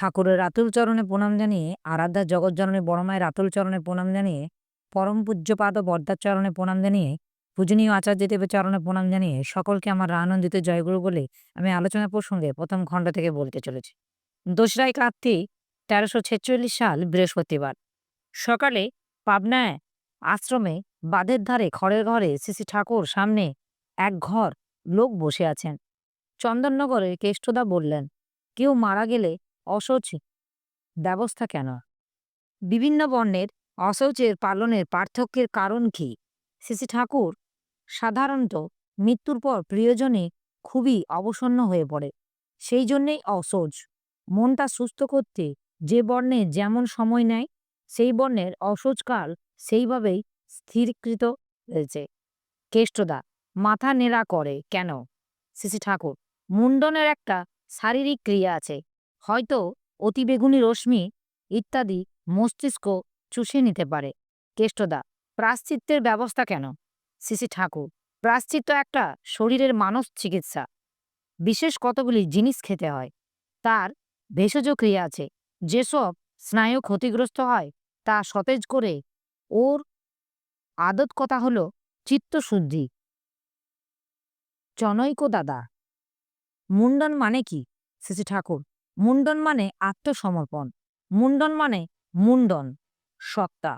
ঠাকুরের রাতুল চরণে প্রণাম জানিয়ে, আরাধ্যা জগৎজননী বড়মায়ের রাতুল চরণে প্রণাম জানিয়ে, পরম পূজ্যপাদ বর্দার চরণে প্রণাম জানিয়ে, পূজনীয় আচার্যদেবের চরণে প্রণাম জানিয়ে সকলকে আমার আনন্দিত জয়গুরু বলে আমি আলোচনা প্রসঙ্গে প্রথম খণ্ড থেকে বলতে চলেছি। দোসরাই কার্তিক তেরোশো ছেচল্লিশ সাল, বৃহস্পতিবার। সকালে পাবনায় আশ্রমে বাঁধের ধারে খড়ের ঘরে শ্রী ঠাকুর সামনে এক ঘর লোক বসে আছেন। চন্দননগরে কেষ্টদা বললেন, কেউ মারা গেলে অশৌচ ব্যবস্থা কেন? বিভিন্ন বর্ণের অশৌচের পালনের পার্থক্যের কারণ কি? শ্রী ঠাকুর সাধারণত মৃত্যুর পর প্রিয়জনে খুবই অবসন্ন হয়ে পড়ে, সেই জন্যেই অশৌচ মনটা সুস্থ করতে যে বর্ণে যেমন সময় নেয়, সেই বর্ণের অশৌচকাল সেইভাবেই স্থিরকৃত হয়েছে। কেষ্টদা, মাথা নেড়া করে কেন? শ্রী ঠাকুর মুন্ডনের একটা শারীরিক ক্রিয়া আছে হয়তো অতিবেগুনি রশ্মি, ইত্যাদি মস্তিষ্ক চুষে নিতে পারে। কেষ্টদা প্রাশ্চিত্যের ব্যবস্থা কেন? শ্রী ঠাকুর প্রাশ্চিত্য একটা শরীরের মানস চিকিৎসা। বিশেষ কতগুলি জিনিস খেতে হয়? তার ভেষজ ক্রিয়া আছে। যেসব স্নায়ু ক্ষতিগ্রস্ত হয়, তা সতেজ করে ওর আদত কথা হলো চিত্তশুদ্ধি। জনৈক দাদা মুন্ডন মানে কি? শ্রী ঠাকুর মুন্ডন মানে আত্মসমর্পণ। মুন্ডন মানে মুন্ডন সত্তা।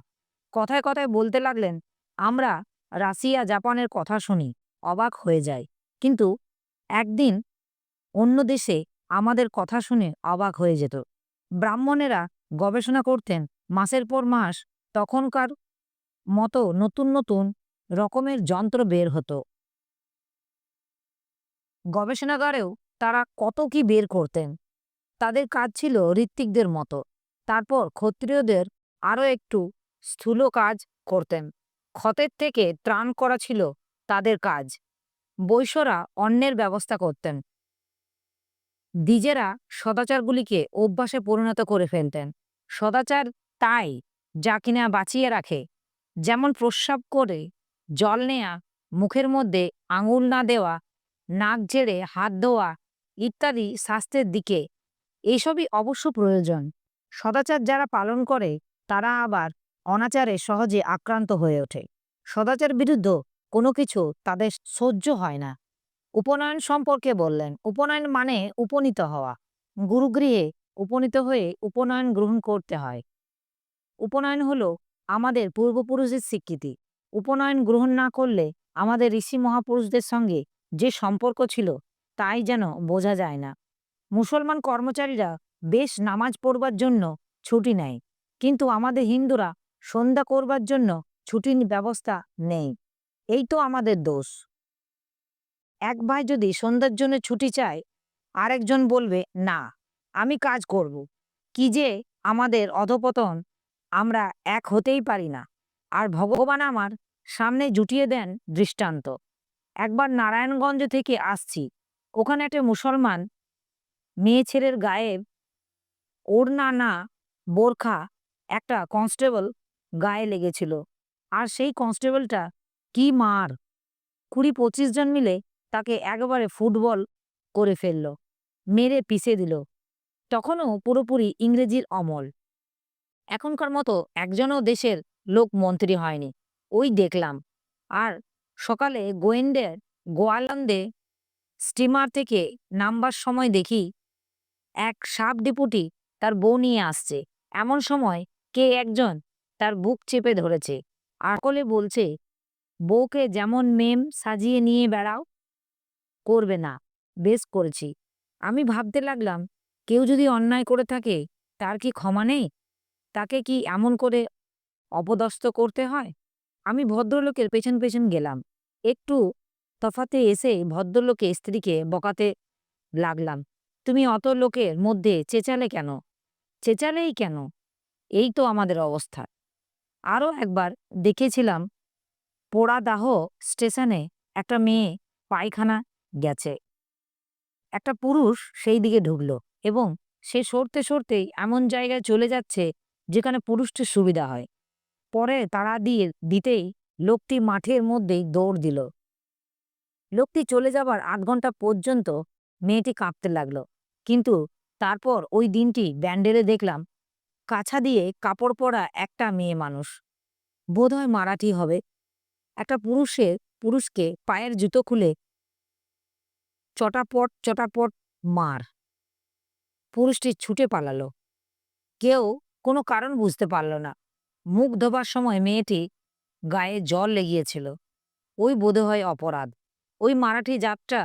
কথায় কথায় বলতে লাগলেন, আমরা রাশিয়া, জাপানের কথা শুনি, অবাক হয়ে যায় কিন্তু একদিন অন্য দেশে আমাদের কথা শুনে অবাক হয়ে যেত। ব্রাহ্মণেরা গবেষণা করতেন, মাসের পর মাস তখনকার মতো নতুন নতুন রকমের যন্ত্র বের হতো। গবেষণাগারেও তারা কত কি বের করতেন? তাদের কাজ ছিল ঋত্বিকদের মতো। তারপর ক্ষত্রিয়দের আরও একটু স্থূল কাজ করতেন। ক্ষতের থেকে ত্রাণ করা ছিল তাদের কাজ। বৈশ্যরা অন্যের ব্যবস্থা করতেন। দ্বিজেরা সদাচারগুলিকে অভ্যাসে পরিণত করে ফেলতেন। সদাচার তাই যা কিনা বাঁচিয়ে রাখে। যেমন প্রস্রাব করে জল নেয়া, মুখের মধ্যে আঙুল না দেওয়া, নাক ঝেড়ে হাত ধোয়া ইত্যাদি স্বাস্থ্যের দিকে এসবই অবশ্য প্রয়োজন। সদাচার যারা পালন করে, তারা আবার অনাচারে সহজে আক্রান্ত হয়ে ওঠে। সদাচার বিরুদ্ধ কোনো কিছু তাদের সহ্য হয় না। উপনয়ন সম্পর্কে বললেন, উপনয়ন মানে উপনীত হওয়া। গুরুগৃহে উপনীত হয়ে উপনয়ন গ্রহণ করতে হয়। উপনয়ন হলো আমাদের পূর্বপুরুষের স্বীকৃতি। উপনয়ন গ্রহণ না করলে আমাদের ঋষি মহাপুরুষদের সঙ্গে যে সম্পর্ক ছিল, তাই যেন বোঝা যায় না। মুসলমান কর্মচারীরা বেশ নামাজ পড়বার জন্য ছুটি নেয়, কিন্তু আমাদের হিন্দুরা সন্ধ্যা করবার জন্য ছুটির ব্যবস্থা নেই। এই তো আমাদের দোষ। এক ভাই যদি সন্ধ্যার জন্য ছুটি চায়, আরেকজন বলবে, না, আমি কাজ করব। কি যে আমাদের অধপতন, আমরা এক হতেই পারি না। আর ভগবান আমার সামনে জুটিয়ে দেন দৃষ্টান্ত। একবার নারায়ণগঞ্জ থেকে আসছি, ওখানে একটা মুসলমান মেয়ে ছেলের গায়ে ওড়না না, বোরখা একটা কনস্টেবল গায়ে লেগেছিল। আর সেই কনস্টেবলটা কি মার? কুড়ি পঁচিশ জন মিলে তাকে একবারে ফুটবল করে ফেলল, মেরে পিষে দিল। তখনও পুরোপুরি ইংরেজির অমল। এখনকার মতো একজনও দেশের লোক মন্ত্রী হয়নি, ওই দেখলাম। আর সকালে গোয়েন্দের গোয়ালন্দে স্টিমার থেকে নামবার সময় দেখি এক সাব ডিপুটি তার বউ নিয়ে আসছে। এমন সময় কে একজন তার বুক চেপে ধরেছে। আর কলে বলছে, বউকে যেমন মেম সাজিয়ে নিয়ে বেড়াও, করবে না, বেশ করেছি। আমি ভাবতে লাগলাম, কেউ যদি অন্যায় করে থাকে, তার কি ক্ষমা নেই? তাকে কি এমন করে অপদস্থ করতে হয়? আমি ভদ্রলোকের পেছন পেছন গেলাম। একটু তফাতে এসে ভদ্রলোকে স্ত্রীকে বকাতে লাগলাম। তুমি অত লোকের মধ্যে চেঁচালে কেন? চেঁচালেই কেন? এই তো আমাদের অবস্থা। আরও একবার দেখেছিলাম পোড়াদাহ স্টেশনে একটা মেয়ে পায়খানা গেছে। একটা পুরুষ সেই দিকে ঢুকল এবং সে সরতে সরতেই এমন জায়গায় চলে যাচ্ছে যেখানে পুরুষটির সুবিধা হয়। পরে তাড়া দিয়ে দিতেই লোকটি মাঠের মধ্যেই দৌড় দিল। লোকটি চলে যাবার আধ ঘণ্টা পর্যন্ত মেয়েটি কাঁপতে লাগল। কিন্তু তারপর ওই দিনটি ব্যান্ডেলে দেখলাম, কাছা দিয়ে কাপড় পরা একটা মেয়ে মানুষ। বোধহয় মারাঠি হবে। একটা পুরুষের, পুরুষকে পায়ের জুতো খুলে চটাপট চটাপট মার। পুরুষটি ছুটে পালালো। কেউ কোনো কারণ বুঝতে পারল না। মুখ ধোবার সময় মেয়েটি গায়ে জল লেগিয়েছিল। ওই বোধহয় অপরাধ। ওই মারাঠি জাতটা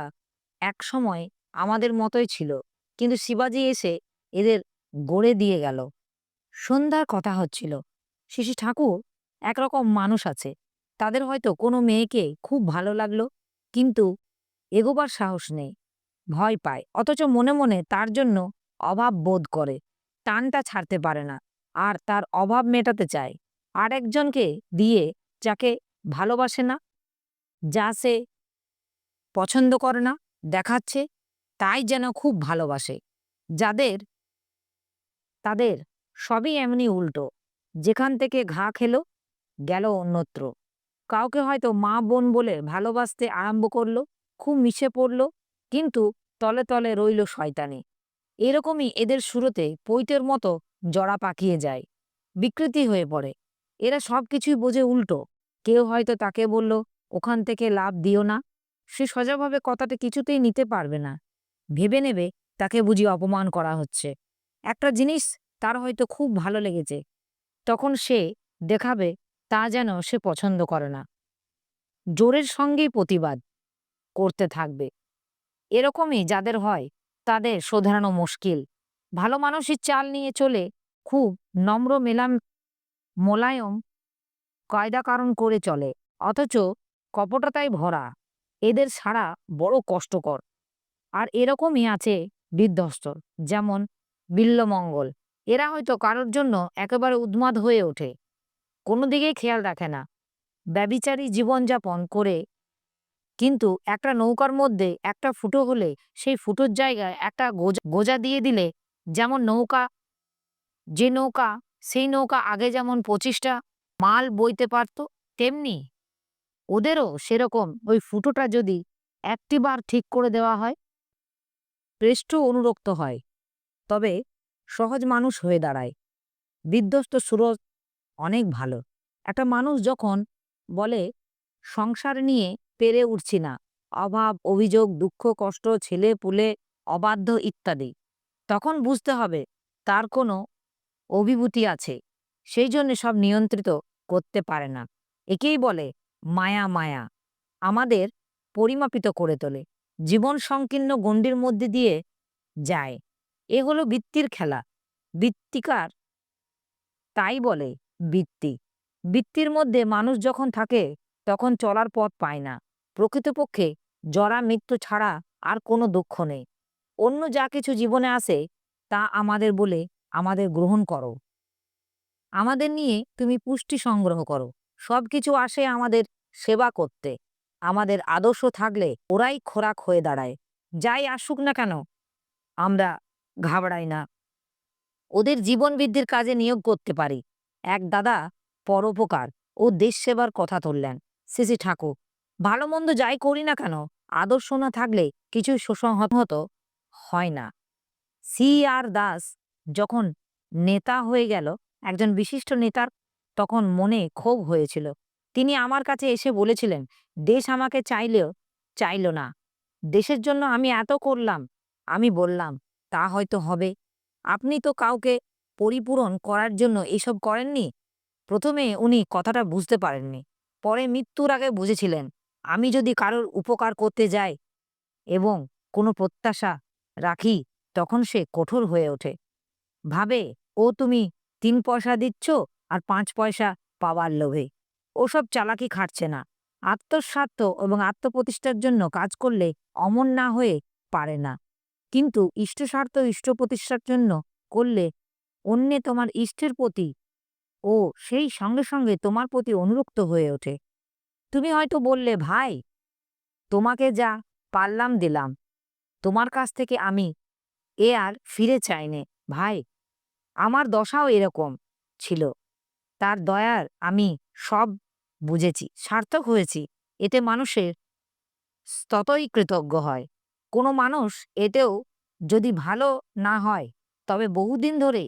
এক সময় আমাদের মতোই ছিল। কিন্তু শিবাজি এসে এদের গড়ে দিয়ে গেল। সন্ধ্যার কথা হচ্ছিল। শিশি ঠাকুর একরকম মানুষ আছে। তাদের হয়তো কোনো মেয়েকে খুব ভালো লাগল, কিন্তু এগোবার সাহস নেই, ভয় পায়, অথচ মনে মনে তার জন্য অভাব বোধ করে। টানটা ছাড়তে পারে না, আর তার অভাব মেটাতে চায়। আর একজনকে দিয়ে যাকে ভালোবাসে না, যা সে পছন্দ করে না, দেখাচ্ছে তাই যেন খুব ভালোবাসে। যাদের, তাদের সবই এমনি উল্টো। যেখান থেকে ঘা খেলো, গেল অন্যত্র। কাউকে হয়তো মা, বোন বলে ভালোবাসতে আরম্ভ করল, খুব মিশে পড়ল, কিন্তু তলে তলে রইল শয়তানি। এরকমই এদের শুরুতে পৈতের মতো জড়া পাকিয়ে যায়, বিকৃতি হয়ে পড়ে। এরা সব কিছুই বোঝে উল্টো। কেউ হয়তো তাকে বলল, ওখান থেকে লাভ দিও না। সে সোজাভাবে কথাটা কিছুতেই নিতে পারবে না। ভেবে নেবে তাকে বুঝি অপমান করা হচ্ছে। একটা জিনিস তার হয়তো খুব ভালো লেগেছে। তখন সে দেখাবে তা যেন সে পছন্দ করে না। জোরের সঙ্গেই প্রতিবাদ করতে থাকবে। এরকমই যাদের হয় তাদের শোধরানো মুশকিল। ভালো মানুষের চাল নিয়ে চলে খুব নম্র মেলাম মোলায়ম কায়দা কারণ করে চলে, অথচ কপটতায় ভরা। এদের ছাড়া বড় কষ্টকর। আর এরকমই আছে বিধ্বস্ত যেমন বিল্লমঙ্গল। এরা হয়তো কারোর জন্য একেবারে উন্মাদ হয়ে ওঠে, কোনো দিকেই খেয়াল রাখে না। ব্যবিচারী জীবনযাপন করে কিন্তু একটা নৌকার মধ্যে একটা ফুটো হলে সেই ফুটোর জায়গায় একটা গোজা গোজা দিয়ে দিলে যেমন নৌকা, যে নৌকা সেই নৌকা আগে যেমন পঁচিশটা মাল বইতে পারত, তেমনি ওদেরও সেরকম ওই ফুটোটা যদি একটিবার ঠিক করে দেওয়া হয় শ্রেষ্ঠ অনুরক্ত হয়। তবে সহজ মানুষ হয়ে দাঁড়ায়। বিধ্বস্ত সুরজ অনেক ভালো। একটা মানুষ যখন বলে, সংসার নিয়ে পেরে উঠছি না। অভাব, অভিযোগ, দুঃখ, কষ্ট, ছেলে, পুলে, অবাধ্য ইত্যাদি। তখন বুঝতে হবে তার কোনো অভিভূতি আছে। সেই জন্য সব নিয়ন্ত্রিত করতে পারে না। একেই বলে, মায়া মায়া। আমাদের পরিমাপিত করে তোলে। জীবন সংকীর্ণ গণ্ডির মধ্যে দিয়ে যায়। এ হলো বৃত্তির খেলা। বৃত্তিকার তাই বলে বৃত্তি। বৃত্তির মধ্যে মানুষ যখন থাকে, তখন চলার পথ পায় না। প্রকৃতপক্ষে জরা মৃত্যু ছাড়া আর কোনো দুঃখ নেই। অন্য যা কিছু জীবনে আসে, তা আমাদের বলে আমাদের গ্রহণ করো। আমাদের নিয়ে তুমি পুষ্টি সংগ্রহ করো। সব কিছু আসে আমাদের সেবা করতে। আমাদের আদর্শ থাকলে ওরাই খোরাক হয়ে দাঁড়ায়। যাই আসুক না কেন, আমরা ঘাবড়াই না। ওদের জীবন বৃদ্ধির কাজে নিয়োগ করতে পারি। এক দাদা পরোপকার, ও দেশ সেবার কথা তুললেন। সিসি ঠাকুর, ভালো মন্দ যাই করি না কেন, আদর্শ না থাকলে কিছুই সুসংহত হয় না। সি আর দাস যখন নেতা হয়ে গেল, একজন বিশিষ্ট নেতার তখন মনে ক্ষোভ হয়েছিল। তিনি আমার কাছে এসে বলেছিলেন, দেশ আমাকে চাইলেও, চাইল না। দেশের জন্য আমি এত করলাম, আমি বললাম, তা হয়তো হবে। আপনি তো কাউকে পরিপূরণ করার জন্য এসব করেননি। প্রথমে উনি কথাটা বুঝতে পারেননি। পরে মৃত্যুর আগে বুঝেছিলেন, আমি যদি কারোর উপকার করতে যাই এবং কোনো প্রত্যাশা রাখি, তখন সে কঠোর হয়ে ওঠে। ভাবে, ও তুমি তিন পয়সা দিচ্ছ আর পাঁচ পয়সা পাওয়ার লোভে। ওসব চালাকি খাটছে না। আত্মস্বার্থ এবং আত্মপ্রতিষ্ঠার জন্য কাজ করলে অমন না হয়ে পারে না। কিন্তু ইষ্টস্বার্থ ইষ্ট প্রতিষ্ঠার জন্য করলে অন্যে তোমার ইষ্টের প্রতি ও সেই সঙ্গে সঙ্গে তোমার প্রতি অনুরক্ত হয়ে ওঠে। তুমি হয়তো বললে, ভাই, তোমাকে যা পারলাম দিলাম। তোমার কাছ থেকে আমি এ আর ফিরে চাইনে। ভাই, আমার দশাও এরকম ছিল। তার দয়ার আমি সব বুঝেছি, সার্থক হয়েছি। এতে মানুষের ততই কৃতজ্ঞ হয়। কোনো মানুষ এতেও যদি ভালো না হয়, তবে বহুদিন ধরে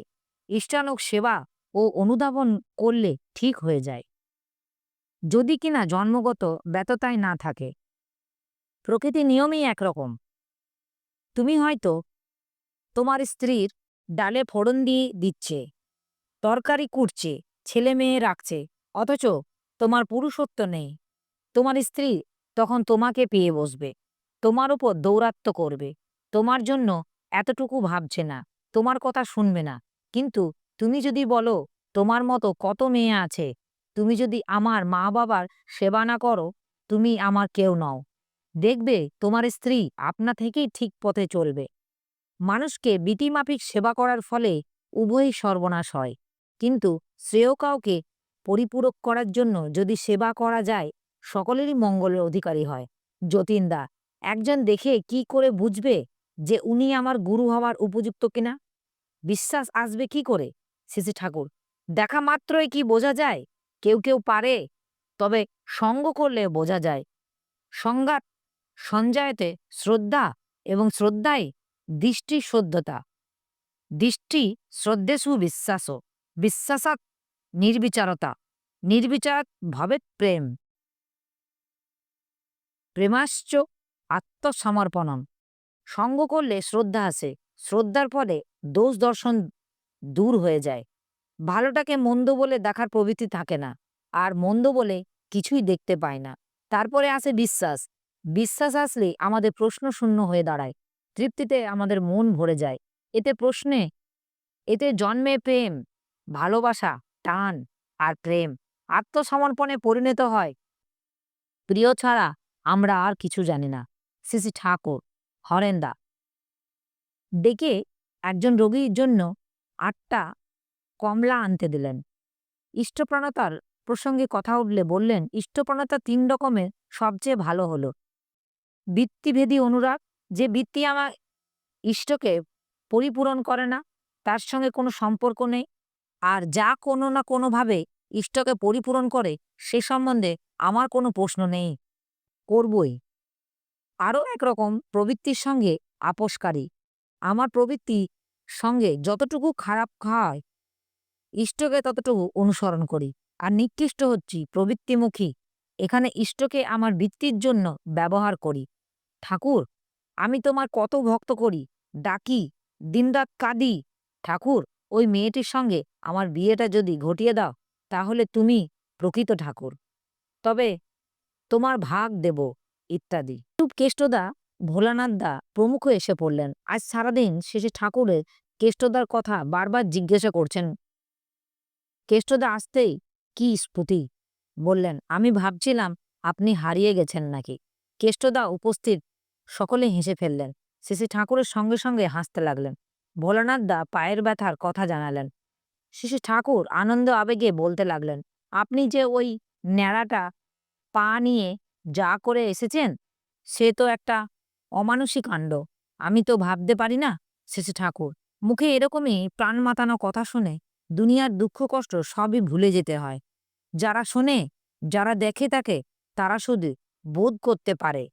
ইষ্টানক সেবা ও অনুধাবন করলে ঠিক হয়ে যায়। যদি কিনা জন্মগত ব্যততায় না থাকে। প্রকৃতি নিয়মই একরকম। তুমি হয়তো তোমার স্ত্রীর ডালে ফোড়ন দিয়ে দিচ্ছে, তরকারি কুটছে ছেলে মেয়ে রাখছে, অথচ তোমার পুরুষত্ব নেই। তোমার স্ত্রী তখন তোমাকে পেয়ে বসবে। তোমার উপর দৌরাত্ম করবে। তোমার জন্য এতটুকু ভাবছে না। তোমার কথা শুনবে না। কিন্তু তুমি যদি বলো, তোমার মতো কত মেয়ে আছে? তুমি যদি আমার মা বাবার সেবা না করো, তুমি আমার কেউ নও। দেখবে তোমার স্ত্রী আপনা থেকেই ঠিক পথে চলবে। মানুষকে বিটিমাফিক সেবা করার ফলে উভয়ই সর্বনাশ হয়। কিন্তু শ্রেয় কাউকে পরিপূরক করার জন্য যদি সেবা করা যায়, সকলেরই মঙ্গলের অধিকারী হয়। যতীনদা একজন দেখে কি করে বুঝবে যে উনি আমার গুরু হওয়ার উপযুক্ত কিনা? বিশ্বাস আসবে কি করে? সিসি ঠাকুর, দেখা মাত্রই কি বোঝা যায়? কেউ কেউ পারে, তবে সঙ্গ করলে বোঝা যায়। সংঘাত, সঞ্জয়তে শ্রদ্ধা এবং শ্রদ্ধায় দৃষ্টি শ্রদ্ধতা দৃষ্টি শ্রদ্ধেষু বিশ্বাস বিশ্বাসাত নির্বিচারতা, নির্বিচার ভাবে প্রেম। প্রেমাশ্চ আত্মসমর্পণম। সঙ্গ করলে শ্রদ্ধা আসে শ্রদ্ধার ফলে দোষ দর্শন দূর হয়ে যায়। ভালোটাকে মন্দ বলে দেখার প্রবৃত্তি থাকে না, আর মন্দ বলে কিছুই দেখতে পায় না। তারপরে আসে বিশ্বাস। বিশ্বাস আসলে আমাদের প্রশ্ন শূন্য হয়ে দাঁড়ায়, তৃপ্তিতে আমাদের মন ভরে যায়। এতে প্রশ্নে, এতে জন্মে প্রেম, ভালোবাসা টান আর প্রেম আত্মসমর্পণে পরিণত হয়। প্রিয় ছাড়া আমরা আর কিছু জানি না। সিসি ঠাকুর, হরেন্দা। ডেকে একজন রোগীর জন্য আটটা কমলা আনতে দিলেন। ইষ্টপ্রণতার প্রসঙ্গে কথা উঠলে বললেন, ইষ্টপ্রণতা তিন রকমের, সবচেয়ে ভালো হলো। বৃত্তিভেদী অনুরাগ, যে বৃত্তি আমার ইষ্টকে পরিপূরণ করে না, তার সঙ্গে কোনো সম্পর্ক নেই আর যা কোনো না কোনোভাবে ইষ্টকে পরিপূরণ করে, সে সম্বন্ধে আমার কোনো প্রশ্ন নেই। করবই। আরও একরকম প্রবৃত্তির সঙ্গে আপোষকারী। আমার প্রবৃত্তি সঙ্গে যতটুকু খারাপ খায়, ইষ্টকে ততটুকু অনুসরণ করি। আর নিকৃষ্ট হচ্ছি প্রবৃত্তিমুখী। এখানে ইষ্টকে আমার বৃত্তির জন্য ব্যবহার করি। ঠাকুর, আমি তোমার কত ভক্ত করি? ডাকি, দিনরাত কাঁদি। ঠাকুর ওই মেয়েটির সঙ্গে আমার বিয়েটা যদি ঘটিয়ে দাও, তাহলে তুমি প্রকৃত ঠাকুর। তবে তোমার ভাগ দেব, ইত্যাদি। খুব কেষ্টদা ভোলানাথদা প্রমুখ এসে পড়লেন। আজ সারাদিন শেষে ঠাকুরের কেষ্টদার কথা বারবার জিজ্ঞাসা করছেন। কেষ্টদা আসতেই কি স্ফুতি? বললেন, আমি ভাবছিলাম আপনি হারিয়ে গেছেন নাকি। কেষ্টদা উপস্থিত সকলে হেসে ফেললেন। শিশি ঠাকুরের সঙ্গে সঙ্গে হাসতে লাগলেন। ভোলানাথদা পায়ের ব্যথার কথা জানালেন। শিশু ঠাকুর আনন্দ আবেগে বলতে লাগলেন, আপনি যে ওই ন্যাড়াটা পা নিয়ে যা করে এসেছেন, সে তো একটা অমানুষিক কাণ্ড। আমি তো ভাবতে পারি না শেষে ঠাকুর। মুখে এরকমই প্রাণ মাতানো কথা শুনে দুনিয়ার দুঃখ কষ্ট সবই ভুলে যেতে হয়। যারা শোনে, যারা দেখে তাকে, তারা শুধু বোধ করতে পারে।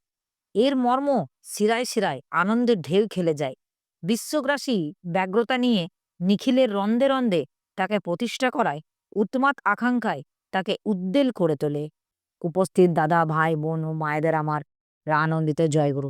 এর মর্ম শিরায় শিরায় আনন্দের ঢেউ খেলে যায়। বিশ্বগ্রাসী ব্যগ্রতা নিয়ে নিখিলের রন্দে রন্দে তাকে প্রতিষ্ঠা করায় উত্মাত আকাঙ্ক্ষায় তাকে উদ্বেল করে তোলে। উপস্থিত দাদা, ভাই, বোন ও মায়েদের আমার আনন্দিত জয়গুরু।